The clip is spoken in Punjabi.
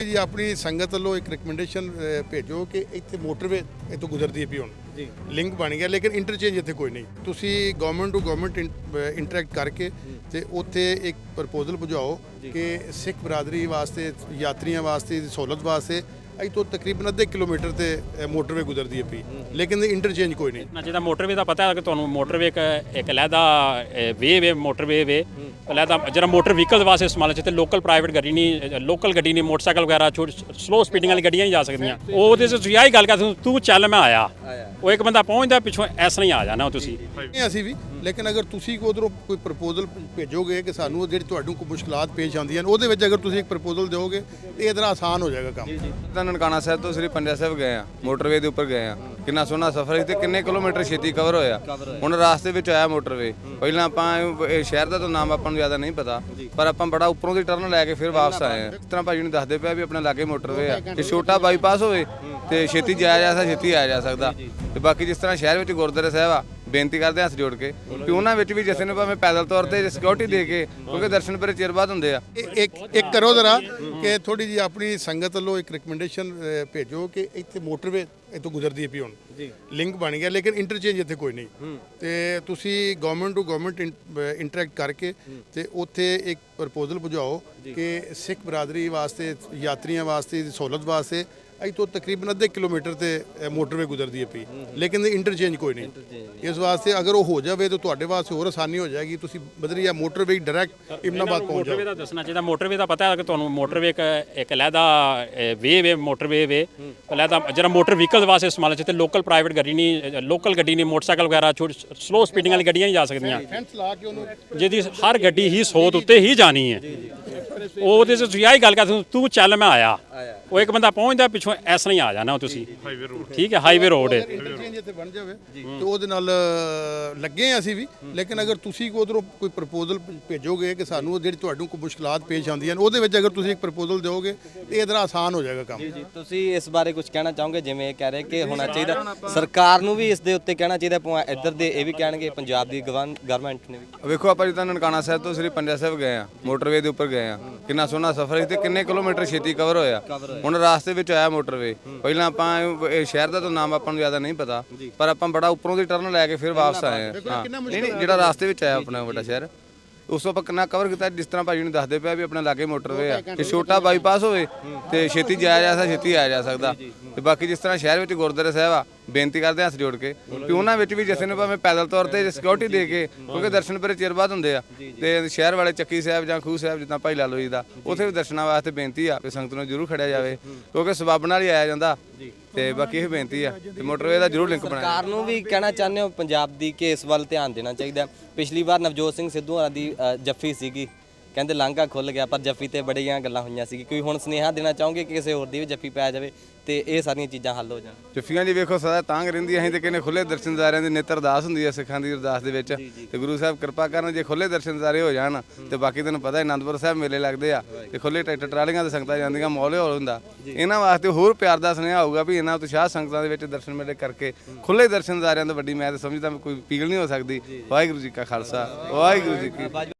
ਜੀ ਆਪਣੀ ਸੰਗਤ ਵੱਲੋਂ ਇੱਕ ਰეკਮੈਂਡੇਸ਼ਨ ਭੇਜੋ ਕਿ ਇੱਥੇ ਮੋਟਰਵੇ ਇੱਥੋਂ ਗੁਜ਼ਰਦੀ ਹੈ ਪਈ ਹੁਣ। ਜੀ। ਲਿੰਕ ਬਣ ਗਿਆ ਲੇਕਿਨ ਇੰਟਰਚੇਂਜ ਇੱਥੇ ਕੋਈ ਨਹੀਂ। ਤੁਸੀਂ ਗਵਰਨਮੈਂਟ ਟੂ ਗਵਰਨਮੈਂਟ ਇੰਟਰੈਕਟ ਕਰਕੇ ਤੇ ਉੱਥੇ ਇੱਕ ਪ੍ਰਪੋਜ਼ਲ ਭੁਜਾਓ ਕਿ ਸਿੱਖ ਬਰਾਦਰੀ ਵਾਸਤੇ ਯਾਤਰੀਆਂ ਵਾਸਤੇ ਸਹੂਲਤ ਵਾਸਤੇ ਇੱਥੋਂ ਤਕਰੀਬਨ ਅੱਧੇ ਕਿਲੋਮੀਟਰ ਤੇ ਮੋਟਰਵੇ ਗੁਜ਼ਰਦੀ ਹੈ ਪਈ। ਲੇਕਿਨ ਇੰਟਰਚੇਂਜ ਕੋਈ ਨਹੀਂ। ਨਾ ਜਿਹਦਾ ਮੋਟਰਵੇ ਦਾ ਪਤਾ ਹੈ ਕਿ ਤੁਹਾਨੂੰ ਮੋਟਰਵੇ ਇੱਕ ਇੱਕ ਵੇ ਵੇ ਮੋਟਰਵੇ ਵੇ। ਲਹਿਦਾ ਜਿਹੜਾ ਮੋਟਰ ਵਹੀਕਲ ਵਾਸਤੇ ਇਸਤੇਮਾਲ ਚ ਤੇ ਲੋਕਲ ਪ੍ਰਾਈਵੇਟ ਗੱਡੀ ਨਹੀਂ ਲੋਕਲ ਗੱਡੀ ਨਹੀਂ ਮੋਟਰਸਾਈਕਲ ਵਗੈਰਾ ਸਲੋ ਸਪੀਡਿੰਗ ਵਾਲੀ ਗੱਡੀਆਂ ਹੀ ਜਾ ਸਕਦੀਆਂ। ਉਹ ਉਹਦੇ ਚ ਤੁਸੀਂ ਆਹੀ ਗੱਲ ਕਰ ਤੂੰ ਚੱਲ ਮੈਂ ਆਇਆ। ਉਹ ਇੱਕ ਬੰਦਾ ਪਹੁੰਚਦਾ ਪਿੱਛੋਂ ਐਸ ਨਹੀਂ ਆ ਜਾਣਾ ਤੁਸੀਂ। ਨਹੀਂ ਅਸੀਂ ਵੀ। ਲੇਕਿਨ ਅਗਰ ਤੁਸੀਂ ਉਧਰੋਂ ਕੋਈ ਪ੍ਰਪੋਜ਼ਲ ਭੇਜੋਗੇ ਕਿ ਸਾਨੂੰ ਜਿਹੜੀ ਤੁਹਾਨੂੰ ਕੋਈ ਮੁਸ਼ਕਲਾਤ ਪੇਸ਼ ਆਉਂਦੀਆਂ ਨੇ ਉਹਦੇ ਵਿੱਚ ਅਗਰ ਤੁਸੀਂ ਇੱਕ ਪ੍ਰਪੋਜ਼ਲ ਦਿਓਗੇ ਤੇ ਇਹਦੇ ਨਾਲ ਆਸਾਨ ਹੋ ਜਾਏਗਾ ਕੰਮ। ਤਾਂ ਨਨਕਾਣਾ ਸਾਹਿਬ ਤੋਂ ਸ੍ਰੀ ਪੰਜਾ ਸਾਹਿਬ ਗਏ ਆ ਮੋਟਰਵੇ ਦੇ ਉੱਪਰ ਗਏ ਆ। ਕਿੰਨਾ ਸੋਹਣਾ ਸਫ਼ਰ ਸੀ ਤੇ ਕਿੰਨੇ ਕਿਲੋਮੀਟਰ ਛੇਤੀ ਕਵਰ ਹੋਇਆ। ਹੁਣ ਰਾਸਤੇ ਵਿੱਚ ਆਇਆ ਮੋਟਰਵੇ ਪਹਿਲਾਂ ਆਪਾਂ ਸ਼ਹਿਰ ਦਾ ਤਾਂ ਨਾਮ ਆਪਾਂ ਨੂੰ ਜ਼ਿਆਦਾ ਨਹੀਂ ਪਤਾ ਪਰ ਆਪਾਂ ਬੜਾ ਉੱਪਰੋਂ ਦੀ ਟਰਨ ਲੈ ਕੇ ਫਿਰ ਵਾਪਸ ਆਏ ਆ। ਇਸ ਤਰ੍ਹਾਂ ਭਾਜੀ ਨੂੰ ਦੱਸਦੇ ਪਿਆ ਵੀ ਆਪਣੇ ਲਾਗੇ ਮੋਟਰਵੇ ਆ। ਜੇ ਛੋਟਾ ਬਾਈਪਾਸ ਹੋਵੇ ਤੇ ਛੇਤੀ ਜਾਇਆ ਜਾ ਸਕਦਾ ਛੇਤੀ ਆਇਆ ਜਾ ਸਕਦਾ। ਤੇ ਬਾਕੀ ਜਿਸ ਤਰ੍ਹਾਂ ਸ਼ਹਿਰ ਵਿੱਚ ਗੁਰਦੁਆਰਾ ਸਾਹਿਬ ਆ ਬੇਨਤੀ ਕਰਦੇ ਹਾਂ ਹੱਥ ਜੋੜ ਕੇ ਕਿ ਉਹਨਾਂ ਵਿੱਚ ਵੀ ਜਿਸ ਨੂੰ ਭਾਵੇਂ ਪੈਦਲ ਤੌਰ ਤੇ ਸਿਕਿਉਰਿਟੀ ਦੇ ਕੇ ਕਿਉਂਕਿ ਦਰਸ਼ਨ ਬੜੇ ਚਿਰ ਬਾਅਦ ਹੁੰਦੇ ਆ। ਇੱਕ ਇੱਕ ਕਰੋ ਜ਼ਰਾ ਕਿ ਥੋੜੀ ਜੀ ਆਪਣੀ ਸੰਗਤ ਵੱਲੋਂ ਇੱਕ ਰეკਮੈਂਡੇਸ਼ਨ ਭੇਜੋ ਕਿ ਇੱਥੇ ਮੋਟਰਵੇ ਇੱਥੋਂ ਗੁਜ਼ਰਦੀ ਹੈ ਪਈ ਹੁਣ। ਜੀ। ਲਿੰਕ ਬਣ ਗਿਆ ਲੇਕਿਨ ਇੰਟਰਚੇਂਜ ਇੱਥੇ ਕੋਈ ਨਹੀਂ। ਤੇ ਤੁਸੀਂ ਗਵਰਨਮੈਂਟ ਟੂ ਗਵਰਨਮੈਂਟ ਇੰਟਰੈਕਟ ਕਰਕੇ ਤੇ ਉੱਥੇ ਇੱਕ ਪ੍ਰਪੋਜ਼ਲ ਭੁਜਾਓ ਕਿ ਸਿੱਖ ਬਰਾਦਰੀ ਵਾਸਤੇ ਯਾਤਰੀਆਂ ਵਾਸਤੇ ਸਹੂਲਤ ਵਾਸਤੇ ਇੱਥੋਂ ਤਕਰੀਬਨ ਅੱਧੇ ਕਿਲੋਮੀਟਰ ਤੇ ਮੋਟਰਵੇ ਗੁਜ਼ਰਦੀ ਹੈ ਪਈ। ਲੇਕਿਨ ਇੰਟਰਚੇਂਜ ਕੋਈ ਨਹੀਂ। ਇਸ ਵਾਸਤੇ ਅਗਰ ਉਹ ਹੋ ਜਾਵੇ ਤਾਂ ਤੁਹਾਡੇ ਵਾਸਤੇ ਹੋਰ ਆਸਾਨੀ ਹੋ ਜਾਏਗੀ। ਤੁਸੀਂ ਬਦਰੀਆ ਮੋਟਰਵੇ ਡਾਇਰੈਕਟ ਇਮਨਾਬਾਦ ਪਹੁੰਚ ਜਾਓ। ਮੋਟਰਵੇ ਦਾ ਦੱਸਣਾ ਚਾਹੀਦਾ। ਮੋਟਰਵੇ ਦਾ ਪਤਾ ਹੈ ਕਿ ਤੁਹਾਨੂੰ ਮੋਟਰਵੇ ਇੱਕ ਇੱਕ ਲਹਿਦਾ ਵੇ ਵੇ ਮੋਟਰਵੇ ਵੇ। ਲਹਿਦਾ ਜਿਹੜਾ ਮੋਟਰ ਵਹੀਕਲ ਵਾਸਤੇ ਇਸਤੇਮਾਲ ਚ ਤੇ ਲੋਕਲ ਪ੍ਰਾਈਵੇਟ ਗੱਡੀ ਨਹੀਂ ਲੋਕਲ ਗੱਡੀ ਨਹੀਂ ਮੋਟਰਸਾਈਕਲ ਵਗੈਰਾ ਛੋਟੀ ਸਲੋ ਸਪੀਡਿੰਗ ਵਾਲੀ ਗੱਡੀਆਂ ਹੀ ਜਾ ਸਕਦੀਆਂ। ਫੈਂਸ ਲਾ ਕੇ ਉਹਨੂੰ ਜਿਹਦੀ ਹਰ ਗੱਡੀ ਹੀ 100 ਤੋਂ ਉੱਤੇ ਹੀ ਜਾਣੀ ਹੈ। ਉਹ ਉਹਦੇ ਚ ਤੁਸੀਂ ਆਹੀ ਗੱਲ ਕਰ ਤੂੰ ਤੂੰ ਚੱਲ ਮੈਂ ਆਇਆ। ਉਹ ਇੱਕ ਬੰਦਾ ਪਹੁੰਚਦਾ ਪਿੱਛੋਂ ਐਸ ਨਹੀਂ ਆ ਜਾਣਾ ਤੁਸੀਂ। ਠੀਕ ਹੈ ਹਾਈਵੇ ਰੋਡ ਹੈ। ਇੰਟਰਚੇਂਜ ਇੱਥੇ ਬਣ ਜਾਵੇ ਤੇ ਉਹਦੇ ਨਾਲ ਲੱਗੇ ਹਾਂ ਅਸੀਂ ਵੀ ਲੇਕਿਨ ਅਗਰ ਤੁਸੀਂ ਉਧਰੋਂ ਕੋਈ ਪ੍ਰਪੋਜ਼ਲ ਭੇਜੋਗੇ ਕਿ ਸਾਨੂੰ ਜਿਹੜੀ ਤੁਹਾਨੂੰ ਕੋਈ ਮੁਸ਼ਕਲਾਤ ਪੇਸ਼ ਆਉਂਦੀਆਂ ਨੇ ਉਹਦੇ ਵਿੱਚ ਅਗਰ ਤੁਸੀਂ ਇੱਕ ਪ੍ਰਪੋਜ਼ਲ ਦਿਓਗੇ ਤੇ ਇਹਦੇ ਆਸਾਨ ਹੋ ਜਾਏਗਾ ਕੰਮ। ਜੀ ਤੁਸੀਂ ਇਸ ਬਾਰੇ ਕੁਝ ਕਹਿਣਾ ਚਾਹੋਗੇ? ਜਿਵੇਂ ਇਹ ਕਹਿ ਰਹੇ ਕਿ ਹੋਣਾ ਚਾਹੀਦਾ ਸਰਕਾਰ ਨੂੰ ਵੀ ਇਸ ਦੇ ਉੱਤੇ ਕਹਿਣਾ ਚਾਹੀਦਾ ਇੱਧਰ ਦੇ ਇਹ ਵੀ ਕਹਿਣਗੇ ਪੰਜਾਬ ਦੀ ਗਵਰਨਮੈਂਟ ਨੇ ਵੀ। ਵੇਖੋ ਆਪਾਂ ਜਿੱਦਾਂ ਨਨਕਾਣਾ ਸਾਹਿਬ ਤੋਂ ਸ੍ਰੀ ਪੰਜਾ ਸਾਹਿਬ ਗਏ ਆ ਮੋਟਰਵੇ ਦੇ ਉੱਪਰ ਗਏ ਆ ਕਿੰਨਾ ਸੋਹਣਾ ਸਫ਼ਰ ਸੀ ਤੇ ਕਿੰਨੇ ਕਿਲੋਮੀਟਰ ਛੇਤੀ ਕਵਰ ਹੋਇਆ। ਹੁਣ ਰਾਸਤੇ ਵਿੱਚ ਆਇਆ ਮੋਟਰਵੇ। ਪਹਿਲਾਂ ਆਪਾਂ ਇਹ- ਸ਼ਹਿਰ ਦਾ ਤਾਂ ਨਾਮ ਆਪਾਂ ਨੂੰ ਜ਼ਿਆਦਾ ਨਹੀਂ ਪਤਾ ਪਰ ਆਪਾਂ ਬੜਾ ਉੱਪਰੋਂ ਦੀ ਟਰਨ ਲੈ ਕੇ ਫਿਰ ਵਾਪਸ ਆਏ ਆ ਹਾਂ। ਨਹੀਂ ਨਹੀਂ ਜਿਹੜਾ ਰਾਸਤੇ ਵਿੱਚ ਆਇਆ ਆਪਣਾ ਵੱਡਾ ਸ਼ਹਿਰ ਉਸ ਤੋਂ ਆਪਾਂ ਕਿੰਨਾ ਕਵਰ ਕੀਤਾ ਜਿਸ ਤਰ੍ਹਾਂ ਭਾਜੀ ਨੂੰ ਦੱਸਦੇ ਪਿਆ ਵੀ ਆਪਣੇ ਲਾਗੇ ਮੋਟਰਵੇ ਆ। ਜੇ ਛੋਟਾ ਬਾਈਪਾਸ ਹੋਵੇ ਤੇ ਛੇਤੀ ਜਾਇਆ ਜਾ ਸਕਦਾ ਛੇਤੀ ਆਇਆ ਜਾ ਸਕਦਾ। ਤੇ ਬਾਕੀ ਜਿਸ ਤਰ੍ਹਾਂ ਸ਼ਹਿਰ ਵਿੱਚ ਗੁਰਦੁਆਰਾ ਸਾਹਿਬ ਆ ਬੇਨਤੀ ਕਰਦੇ ਹਾਂ ਹੱਥ ਜੋੜ ਕੇ ਕਿ ਉਹਨਾਂ ਵਿੱਚ ਵੀ ਜਿਸ ਨੂੰ ਭਾਵੇਂ ਪੈਦਲ ਤੌਰ ਤੇ ਸਿਕਿਉਰਿਟੀ ਦੇ ਕੇ ਕਿਉਂਕਿ ਦਰਸ਼ਨ ਬੜੇ ਚਿਰ ਬਾਅਦ ਹੁੰਦੇ ਆ। ਤੇ ਸ਼ਹਿਰ ਵਾਲੇ ਚੱਕੀ ਸਾਹਿਬ ਜਾਂ ਖੂਹ ਸਾਹਿਬ ਜਿੱਦਾਂ ਭਾਈ ਲਾਲੋ ਜੀ ਦਾ ਉੱਥੇ ਵੀ ਦਰਸ਼ਨਾਂ ਵਾਸਤੇ ਬੇਨਤੀ ਆ ਕਿ ਸੰਗਤ ਨੂੰ ਜ਼ਰੂਰ ਖੜਿਆ ਜਾਵੇ ਕਿਉਂਕਿ ਸਬੱਬ ਨਾਲ ਹੀ ਆਇਆ ਜਾਂਦਾ। ਤੇ ਬਾਕੀ ਇਹ ਬੇਨਤੀ ਆ ਤੇ ਮੋਟਰਵੇ ਦਾ ਜ਼ਰੂਰ ਲਿੰਕ ਬਣਾਇਆ। ਸਰਕਾਰ ਨੂੰ ਵੀ ਕਹਿਣਾ ਚਾਹੁੰਦੇ ਹੋ ਪੰਜਾਬ ਦੀ ਕਿ ਇਸ ਵੱਲ ਧਿਆਨ ਦੇਣਾ ਚਾਹੀਦਾ। ਪਿਛਲੀ ਵਾਰ ਨਵਜੋਤ ਸਿੰਘ ਸਿੱਧੂ ਹੋਰਾਂ ਦੀ ਜੱਫੀ ਸੀਗੀ। ਕਹਿੰਦੇ ਲਾਂਘਾ ਖੁੱਲ ਗਿਆ ਪਰ ਜੱਫੀ ਤੇ ਬੜੀਆਂ ਗੱਲਾਂ ਹੋਈਆਂ ਸੀ। ਕੋਈ ਹੁਣ ਸੁਨੇਹਾ ਦੇਣਾ ਚਾਹੋਗੇ ਕਿ ਕਿਸੇ ਹੋਰ ਦੀ ਵੀ ਜੱਫੀ ਪੈ ਜਾਵੇ ਤੇ ਇਹ ਸਾਰੀਆਂ ਚੀਜ਼ਾਂ ਹੱਲ ਹੋ ਜਾਣ? ਜੱਫੀਆਂ ਜੀ ਵੇਖੋ ਸਦਾ ਤਾਂਗ ਰਹਿੰਦੀ ਅਸੀਂ ਤੇ ਕਹਿੰਦੇ ਖੁੱਲੇ ਦਰਸ਼ਨਦਾਰਿਆਂ ਦੀ ਨਿੱਤ ਅਰਦਾਸ ਹੁੰਦੀ ਹੈ ਸਿੱਖਾਂ ਦੀ ਅਰਦਾਸ ਦੇ ਵਿੱਚ। ਤੇ ਗੁਰੂ ਸਾਹਿਬ ਕਿਰਪਾ ਕਰਨ ਜੇ ਖੁੱਲੇ ਦਰਸ਼ਨਦਾਰੇ ਹੋ ਜਾਣ ਤੇ ਬਾਕੀ ਤੈਨੂੰ ਪਤਾ ਹੈ ਆਨੰਦਪੁਰ ਸਾਹਿਬ ਮੇਲੇ ਲੱਗਦੇ ਆ ਤੇ ਖੁੱਲੇ ਟਰੈਕਟਰ ਟਰਾਲੀਆਂ ਤੇ ਸੰਗਤਾਂ ਜਾਂਦੀਆਂ ਮੌਲੇ ਹੋਲ ਹੁੰਦਾ। ਇਹਨਾਂ ਵਾਸਤੇ ਹੋਰ ਪਿਆਰ ਦਾ ਸੁਨੇਹਾ ਹੋਊਗਾ ਵੀ ਇਹਨਾਂ ਉਤਸ਼ਾਹ ਸੰਗਤਾਂ ਦੇ ਵਿੱਚ ਦਰਸ਼ਨ ਮੇਲੇ ਕਰਕੇ ਖੁੱਲੇ ਦਰਸ਼ਨਦਾਰਿਆਂ ਤੋਂ ਵੱਡੀ ਮੈਂ ਤਾਂ ਸਮਝਦਾ ਕੋਈ ਪੀਲ ਨਹੀਂ ਹੋ ਸਕਦੀ। ਵਾਹਿਗੁਰੂ ਜੀ ਕਾ ਖਾਲਸਾ ਵਾਹਿਗੁਰੂ ਜੀ ਕੀ